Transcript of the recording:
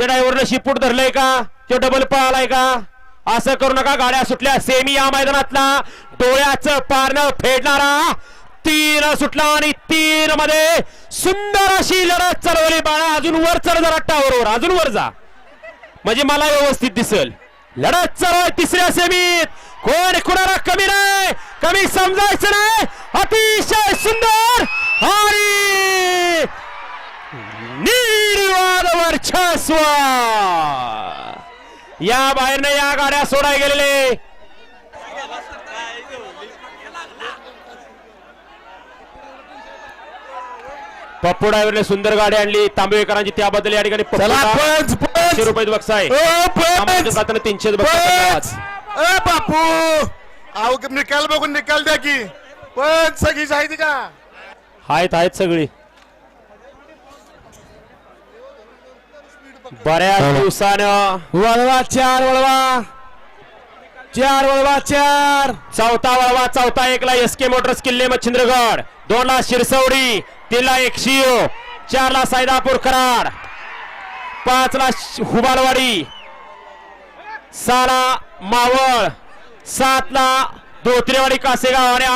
त्या ड्रायव्हरनं शिपूट धरलंय का? तो डबल पळालाय का? असं करू नका गाड्या सुटल्या. सेमी या मैदानातला डोळ्याचं पारणं फेडणारा तीन सुटला आणि तीन मध्ये सुंदर अशी लढत चालवली बाळा. अजून वर चढ जरा टावरवर अजून वर जा. म्हणजे मला व्यवस्थित दिसल. लढत चालू तिसऱ्या सेमीत. कोण कुणाला कमी नाही. कमी समजायचं नाही. अतिशय सुंदर आणि वर्चस्व! या बाहेरनं या गाड्या सोडाय गेलेले. पप्पू ड्रायव्हरने सुंदर गाडी आणली. तांबेकरांची त्याबद्दल या ठिकाणी पंच रुपये जाताना तीनशे बापू. अहो निकाल बघून निकाल द्या की. पंच सगळी माहिती का? आहेत आहेत सगळी. बऱ्याच दिवसानं. वळवा चार वळवा. चार वळवा चार. चौथा वळवा चौथा एकला एस के मोटर्स किल्ले मच्छिंद्रगड. दोन ला शिरसवडी तीन ला एकशिओ चार ला सायदापूर कराड. पाच ला श- हुबाळवाडी सहा ला मावळ. सात ला धोत्रेवाडी कासेगाव आणि आठ